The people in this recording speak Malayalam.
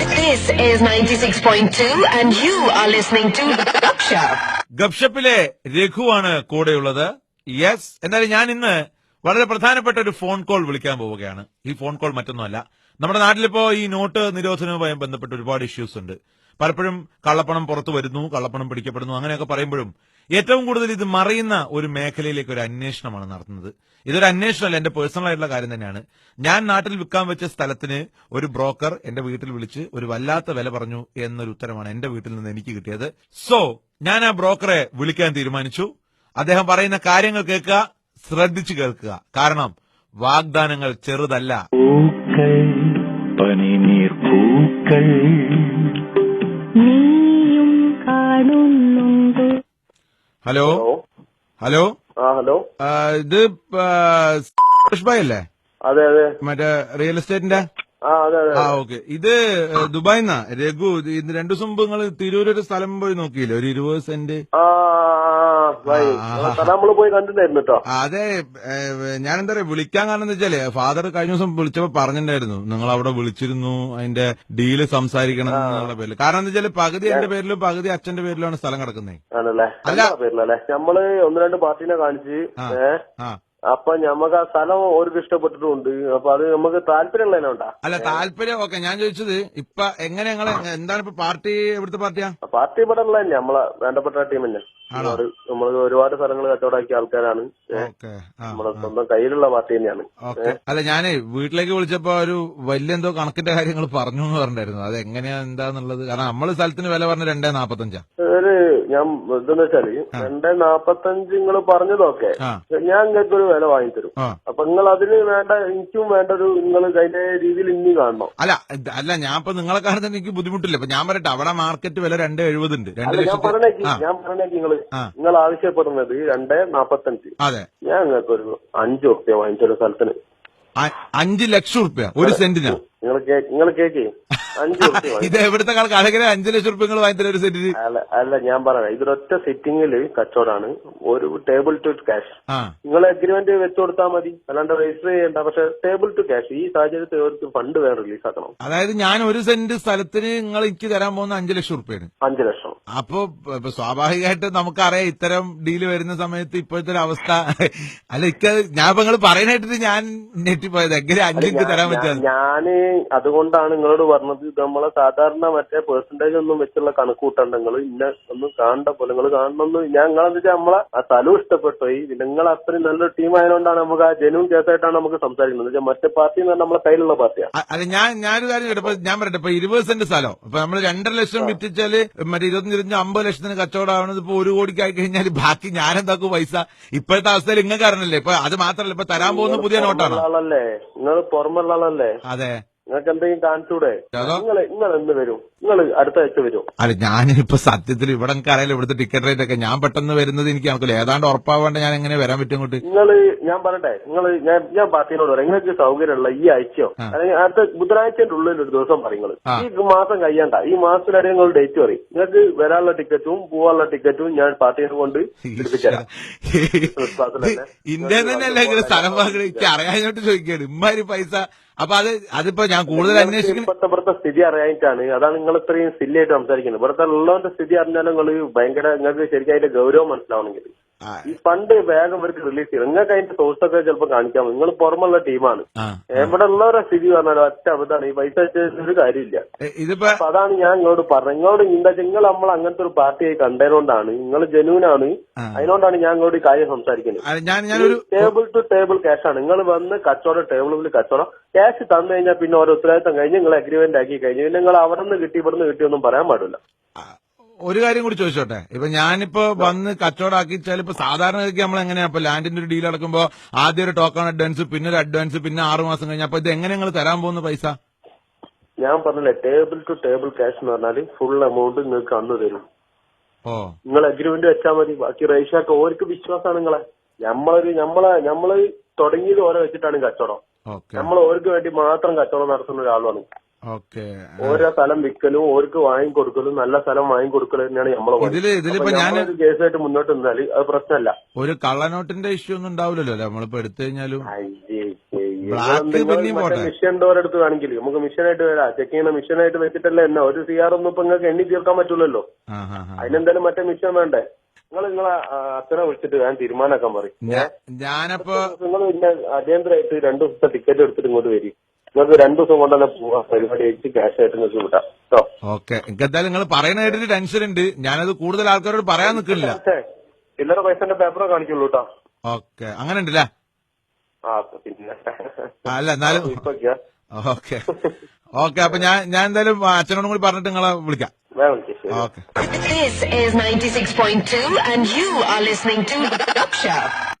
This is 96.2 and you are listening to. ഗപ്ഷപ്പിലെ രഘുവാണ് കൂടെയുള്ളത്. യെസ് എന്നാലും ഞാൻ ഇന്ന് വളരെ പ്രധാനപ്പെട്ട ഒരു ഫോൺ കോൾ വിളിക്കാൻ പോവുകയാണ്. ഈ ഫോൺ കോൾ മറ്റൊന്നുമല്ല. നമ്മുടെ നാട്ടിലിപ്പോ ഈ നോട്ട് നിരോധനവുമായി ബന്ധപ്പെട്ട് ഒരുപാട് ഇഷ്യൂസ് ഉണ്ട്. പലപ്പോഴും കള്ളപ്പണം പുറത്തു വരുന്നു കള്ളപ്പണം പിടിക്കപ്പെടുന്നു അങ്ങനെയൊക്കെ പറയുമ്പോഴും ഏറ്റവും കൂടുതൽ ഇത് മറയുന്ന ഒരു മേഖലയിലേക്ക് ഒരു അന്വേഷണമാണ് നടത്തുന്നത്. ഇതൊരു അന്വേഷണമല്ല എന്റെ പേഴ്സണൽ ആയിട്ടുള്ള കാര്യം തന്നെയാണ്. ഞാൻ നാട്ടിൽ വിൽക്കാൻ വെച്ച സ്ഥലത്തിന് ഒരു ബ്രോക്കർ എന്റെ വീട്ടിൽ വിളിച്ച് ഒരു വല്ലാത്ത വില പറഞ്ഞു എന്നൊരു ഉത്തരമാണ് എന്റെ വീട്ടിൽ നിന്ന് എനിക്ക് കിട്ടിയത്. സോ ഞാൻ ആ ബ്രോക്കറെ വിളിക്കാൻ തീരുമാനിച്ചു. അദ്ദേഹം പറയുന്ന കാര്യങ്ങൾ കേൾക്കുക ശ്രദ്ധിച്ചു കേൾക്കുക. കാരണം വാഗ്ദാനങ്ങൾ ചെറുതല്ല. പൂക്കൾ പനിനീർ പൂക്കൾ. നീയും കാണുന്നുണ്ടോ? ഹലോ? ഹലോ? ആ ഹലോ? ഇത് സുരേഷ് ഭായ് അല്ലേ? അതെ അതെ. മറ്റേ റിയൽ എസ്റ്റേറ്റിന്റെ? ആ അതെ അതെ ആ ഓക്കെ. ഇത് ദുബായ് നിന്നാ രഘു ഇത് രണ്ടു ദിവസം മുമ്പ് നിങ്ങൾ ഒരു സ്ഥലം പോയി നോക്കിയില്ലേ? ഒരു ഇരുപത് സെന്റ് ആ നമ്മൾ പോയി കണ്ടിട്ടുണ്ടായിരുന്നു കേട്ടോ. അതെ ഞാൻ എന്താ പറയാ വിളിക്കാൻ കാരണം എന്താ വെച്ചാൽ ഫാദർ കഴിഞ്ഞ ദിവസം വിളിച്ചപ്പോ പറഞ്ഞിട്ടുണ്ടായിരുന്നു നിങ്ങൾ അവിടെ വിളിച്ചിരുന്നു അതിന്റെ ഡീൽ സംസാരിക്കണം എന്നുള്ള പേരിൽ കാരണം എന്താ വെച്ചാൽ പകുതി എന്റെ പേരിലും പകുതി അച്ഛന്റെ പേരിലാണ് സ്ഥലം കിടക്കുന്നത് ആണല്ലേ. പേരിലല്ലേ? നമ്മൾ ഒന്ന് രണ്ട് പാർട്ടീനെ കാണിച്ച് ആ. അപ്പൊ ഞമ്മക്ക് ആ സ്ഥലം ഓർക്ക് ഇഷ്ടപ്പെട്ടിട്ടുണ്ട് അപ്പൊ അത് നമുക്ക് താല്പര്യമുള്ളതിനുണ്ടാ അല്ല താല്പര്യം ഓക്കെ ഞാൻ ചോദിച്ചത് ഇപ്പൊ എങ്ങനെ എന്താണ് ഇപ്പൊ പാർട്ടി എവിടുത്തെ പാർട്ടിയാ? പാർട്ടി ഇവിടെ ഉള്ള തന്നെ നമ്മളെ വേണ്ടപ്പെട്ട ടീം തന്നെ. ആണോ? ഒരുപാട് നമ്മൾ ഒരുപാട് സ്ഥലങ്ങൾ കച്ചവടാക്കിയ ആൾക്കാരാണ്. നമ്മളെ സ്വന്തം കയ്യിലുള്ള പാർട്ടി തന്നെയാണ്. അല്ല ഞാനേ വീട്ടിലേക്ക് വിളിച്ചപ്പോ ഒരു വലിയ എന്തോ കണക്കിന്റെ കാര്യങ്ങൾ പറഞ്ഞു എന്ന് പറഞ്ഞിട്ടായിരുന്നു അത് എങ്ങനെയാ എന്താന്നുള്ളത്? കാരണം നമ്മൾ സ്ഥലത്തിന് വില പറഞ്ഞ രണ്ടേ നാപ്പത്തഞ്ചാ. ഒരു ഞാൻ ഇതെന്ന് വെച്ചാൽ രണ്ടേ നാപ്പത്തഞ്ച് നിങ്ങൾ പറഞ്ഞതൊക്കെ ഞാൻ നിങ്ങൾക്ക് ഒരു വില വാങ്ങിത്തരും. തരും അപ്പൊ നിങ്ങൾ അതിന് വേണ്ട എനിക്കും വേണ്ട ഒരു നിങ്ങൾ അതിന്റെ രീതിയിൽ ഇനി കാണണം. അല്ല അല്ല ഞാൻ ഇപ്പൊ നിങ്ങളെ കാരണം എനിക്ക് ബുദ്ധിമുട്ടില്ല. ഇപ്പൊ ഞാൻ പറയട്ടെ അവിടെ മാർക്കറ്റ് വില രണ്ട് എഴുപത് ഉണ്ട് രണ്ട് അല്ല ഞാൻ പറഞ്ഞേക്ക് ഞാൻ പറഞ്ഞേക്ക് നിങ്ങൾ. നിങ്ങൾ ആവശ്യപ്പെടുന്നത് രണ്ടേ നാപ്പത്തഞ്ച്. അതെ. ഞാൻ നിങ്ങൾക്ക് ഒരു അഞ്ചു റുപ്യ വാങ്ങിച്ചൊരു സ്ഥലത്തിന്. അഞ്ചു അഞ്ച് ലക്ഷം റുപ്യ ഒരു സെന്റിനാ. നിങ്ങൾ നിങ്ങൾ കേക്ക്. അഞ്ചു ഇത് എവിടുത്തെ കണക്ക്? അഞ്ച് ലക്ഷം റുപ്യ നിങ്ങൾ വാങ്ങിത്തരാം ഒരു സെന്റിന് അല്ല അല്ല ഞാൻ പറയാം ഇതൊരൊറ്റ സെറ്റിംഗിൽ കച്ചവടമാണ് ഒരു ടേബിൾ ടു ക്യാഷ് നിങ്ങൾ അഗ്രിമെന്റ് വെച്ചു കൊടുത്താൽ മതി. അല്ലാണ്ട് രജിസ്റ്റർ ചെയ്യേണ്ട. പക്ഷെ ടേബിൾ ടു ക്യാഷ് ഈ സാഹചര്യത്തിൽ ഒരു ഫണ്ട് വേറെ റിലീസ് ആക്കണം. അതായത് ഞാൻ ഒരു സെന്റ് സ്ഥലത്തിന് നിങ്ങൾ എനിക്ക് തരാൻ പോകുന്ന അഞ്ചു ലക്ഷം റുപ്യാണ് അഞ്ചു ലക്ഷം. അപ്പൊ സ്വാഭാവികമായിട്ട് നമുക്കറിയാം ഇത്തരം ഡീൽ വരുന്ന സമയത്ത് ഇപ്പോഴത്തെ ഒരു അവസ്ഥ. അല്ല ഇക്ക ഞാൻ ഇപ്പൊ നിങ്ങൾ പറയുന്നതായിട്ട് ഞാൻ നെറ്റിപ്പോയത് എങ്ങനെ അഞ്ച് തരാൻ പറ്റാ ഞാൻ അതുകൊണ്ടാണ് നിങ്ങളോട് പറഞ്ഞത് ഇത് നമ്മളെ സാധാരണ മറ്റേ പെർസെന്റേജ് ഒന്നും വെച്ചുള്ള കണക്കൂട്ടണ്ട നിങ്ങൾ ഇന്ന ഒന്നും കാണണ്ട പോലെ നിങ്ങൾ കാണണമെന്ന് ഞാൻ നിങ്ങളെന്ന് വെച്ചാൽ നമ്മളെ ആ സ്ഥലവും ഇഷ്ടപ്പെട്ടു. ഈ നിങ്ങൾ അത്രയും നല്ലൊരു ടീം ആയതുകൊണ്ടാണ് നമുക്ക് ആ ജനുവും കേസായിട്ടാണ് നമുക്ക് സംസാരിക്കുന്നത്. മറ്റേ പാർട്ടി എന്ന് പറഞ്ഞാൽ നമ്മളെ കയ്യിലുള്ള പാർട്ടിയാണ് അല്ല ഞാൻ ഞാനൊരു കാര്യം? ഇപ്പൊ ഞാൻ പറയട്ടെ. ഇപ്പൊ ഇരുപത് സെന്റ് സ്ഥലം. ഇപ്പൊ നമ്മൾ രണ്ടര ലക്ഷം വിറ്റിച്ചാൽ മറ്റേ ഇരുപത്തഞ്ച് ഇരുപത്തഞ്ച് അമ്പത് ലക്ഷത്തിന് കച്ചവടം ആവണത് ഇപ്പൊ ഒരു കോടിക്ക് ആയി കഴിഞ്ഞാൽ ബാക്കി ഞാൻ എന്താക്കും പൈസ? ഇപ്പോഴത്തെ അവസ്ഥയിൽ ഇങ്ങനെ കാരണല്ലേ ഇപ്പൊ അത് മാത്രമല്ല ഇപ്പൊ തരാൻ പോകുന്ന പുതിയ നോട്ടാണ്? ആളല്ലേ നിങ്ങൾ പുറമുള്ള ആളല്ലേ? അതെ. നിങ്ങൾക്ക് എന്തെങ്കിലും കാണിച്ചൂടെ? നിങ്ങൾ നിങ്ങൾ എന്ന് വരും നിങ്ങൾ അടുത്ത ആഴ്ച വരും അല്ല ഞാനിപ്പോ സത്യത്തിൽ ഇവിടെ അറിയാലോ അറിയില്ല ഇവിടുത്തെ ടിക്കറ്റ് റേറ്റ് ഒക്കെ ഞാൻ പെട്ടെന്ന് വരുന്നത് എനിക്ക് കണക്കില്ല ഏതാണ്ട് ഉറപ്പാവേണ്ട ഞാൻ എങ്ങനെ വരാൻ പറ്റും അങ്ങോട്ട് നിങ്ങൾ ഞാൻ പറയട്ടെ നിങ്ങൾ ഞാൻ ഞാൻ പാർട്ടിനോട് പറയാം. നിങ്ങൾക്ക് സൗകര്യമുള്ള ഈ ആഴ്ചയോ. അല്ലെങ്കിൽ അടുത്ത ബുധനാഴ്ചന്റെ ഉള്ളിൽ ഒരു ദിവസം പറയും ആ. ഈ മാസം കഴിയണ്ട. ഈ മാസത്തിനിടയിൽ നിങ്ങൾ ഡേറ്റ് പറയും. നിങ്ങൾക്ക് വരാനുള്ള ടിക്കറ്റും പോവാനുള്ള ടിക്കറ്റും ഞാൻ പാർട്ടിയെ കൊണ്ട്? ഇന്ത്യ തന്നെയല്ല ഇങ്ങനെ സ്ഥലം എനിക്ക് അറിയാനായിട്ട് ചോദിക്കാണ് ഇമ്മാരി പൈസ. അപ്പൊ അത് അതിപ്പോ ഞാൻ കൂടുതൽ അന്വേഷിക്കുന്നു ഇപ്പോഴത്തെ സ്ഥിതി അറിയാനായിട്ടാണ് അതാണ് നിങ്ങൾ ഇത്രയും സില്ലിയായിട്ട് സംസാരിക്കുന്നത് ഇവിടുത്തെ ഉള്ളവന്റെ സ്ഥിതി അറിഞ്ഞാലും നിങ്ങൾ ഭയങ്കര നിങ്ങൾക്ക് ശരിക്കും അതിന്റെ ഗൗരവം മനസ്സിലാവണമെങ്കിൽ. ഈ ഫണ്ട് വേഗം ഇവർക്ക് റിലീസ് ചെയ്യും നിങ്ങൾക്ക് അതിന്റെ സോഴ്സ് ഒക്കെ ചിലപ്പോൾ കാണിക്കാം. നിങ്ങൾ പുറമുള്ള ടീമാണ്. എവിടെ ഇവിടെ ഉള്ളവരുടെ സ്ഥിതി പറഞ്ഞാലും ഒറ്റ അബദ്ധമാണ്. ഈ പൈസ ഒരു കാര്യമില്ല. അപ്പൊ അതാണ് ഞാൻ നിങ്ങളോട് പറഞ്ഞത്. നിങ്ങളോട് എന്താ നിങ്ങൾ നമ്മൾ അങ്ങനത്തെ ഒരു പാർട്ടിയായി കണ്ടതുകൊണ്ടാണ് നിങ്ങൾ ജനുവിനാണ്. അതിനോണ്ടാണ് ഞാൻ നിങ്ങളോട് ഈ കാര്യം സംസാരിക്കുന്നത്. ടേബിൾ ടു ടേബിൾ ക്യാഷ് ആണ്. നിങ്ങൾ വന്ന് കച്ചവടം ടേബിളിൽ കച്ചവടം ക്യാഷ് തന്നു കഴിഞ്ഞാൽ പിന്നെ ഓരോ ഉത്തരവാദിത്തം കഴിഞ്ഞ് നിങ്ങൾ അഗ്രിമെന്റ് ആക്കി കഴിഞ്ഞ്. പിന്നെ നിങ്ങൾ അവിടെ നിന്ന് കിട്ടി ഇവിടെ നിന്ന് കിട്ടിയൊന്നും പറയാൻ പാടില്ല. ഒരു കാര്യം കൂടി ചോദിച്ചോട്ടെ. ഇപ്പൊ ഞാനിപ്പോ വന്ന് കച്ചവടാക്കിച്ചാൽ ഇപ്പൊ സാധാരണ നമ്മൾ എങ്ങനെയാ ഇപ്പൊ ലാൻഡിന്റെ ഒരു ഡീൽ അടക്കുമ്പോ ആദ്യം ഒരു ടോക്കൺ അഡ്വാൻസ് പിന്നെ ഒരു അഡ്വാൻസ് പിന്നെ ആറു മാസം കഴിഞ്ഞ. അപ്പൊ ഇത് എങ്ങനെ നിങ്ങൾ തരാൻ പോകുന്ന പൈസ? ഞാൻ പറഞ്ഞില്ലേ ടേബിൾ ടു ടേബിൾ ക്യാഷ് എന്ന് പറഞ്ഞാൽ ഫുൾ എമൗണ്ട് നിങ്ങൾക്ക് അന്ന് തരും. ഓ. നിങ്ങൾ അഗ്രിമെന്റ് വെച്ചാൽ മതി. ബാക്കി റേഷ്യാക്ക് ഓർക്ക് വിശ്വാസമാണ് നിങ്ങളെ. നമ്മളൊരു നമ്മളെ നമ്മൾ തുടങ്ങിയത് ഓരോ വെച്ചിട്ടാണ് കച്ചവടം. നമ്മൾ ഓർക്ക് വേണ്ടി മാത്രം കച്ചവടം നടത്തുന്ന ഒരാളാണ്. ഓരോ സ്ഥലം വിൽക്കലും ഓർക്ക് വാങ്ങിക്കൊടുക്കലും നല്ല സ്ഥലം വാങ്ങിക്കൊടുക്കലും തന്നെയാണ് നമ്മളെ കേസായിട്ട് മുന്നോട്ട് നിന്നാൽ അത് പ്രശ്നമല്ല. ഒരു കള്ളനോട്ടിന്റെ ഇഷ്യൂ ഒന്നും ഉണ്ടാവില്ലല്ലോ നമ്മളിപ്പോ എടുത്തു കഴിഞ്ഞാലും. എടുത്ത് കാണിക്കില്ലേ? നമുക്ക് മിഷനായിട്ട് വരാം. ചെക്ക് ചെയ്യുന്ന മിഷനായിട്ട് വെച്ചിട്ടല്ലേ എന്നാ? ഒരു സി ആർ ഒന്നും ഇപ്പൊ നിങ്ങൾക്ക് എണ്ണി തീർക്കാൻ പറ്റൂലല്ലോ. അതിനെന്തായാലും മറ്റേ മിഷൻ വേണ്ടേ? നിങ്ങൾ നിങ്ങളെ അച്ഛനെ വിളിച്ചിട്ട് ഞാൻ തീരുമാനമാക്കാൻ പറയും. ഞാനപ്പോ നിങ്ങൾ പിന്നെ അടിയന്തരമായിട്ട് രണ്ടു ദിവസത്തെ ടിക്കറ്റ് എടുത്തിട്ട് ഇങ്ങോട്ട് വരും. നിങ്ങൾക്ക് രണ്ടു ദിവസം കൊണ്ട് തന്നെ പരിപാടി അയച്ച് ക്യാഷ് ആയിട്ട് നിങ്ങൾക്ക് വിട്ടാം കേട്ടോ ഓക്കെ. എനിക്ക് എന്തായാലും നിങ്ങൾ പറയുന്ന കേട്ടിട്ട് ടെൻഷൻ ഉണ്ട്. ഞാനത് കൂടുതൽ ആൾക്കാരോട് പറയാൻ നിൽക്കുന്നില്ല. ചില്ലറ പൈസന്റെ പേപ്പറോ കാണിക്കുള്ളൂ കേട്ടോ ഓക്കെ. അങ്ങനെ ഉണ്ടല്ലേ? ആ പിന്നെ. അല്ല എന്നാലും ഇപ്പൊ ഓക്കെ. ഓക്കെ അപ്പൊ ഞാൻ ഞാൻ എന്തായാലും അച്ഛനോടും കൂടി പറഞ്ഞിട്ട് നിങ്ങളെ വിളിക്കാം. Okay. This is 96.2 and you are listening to.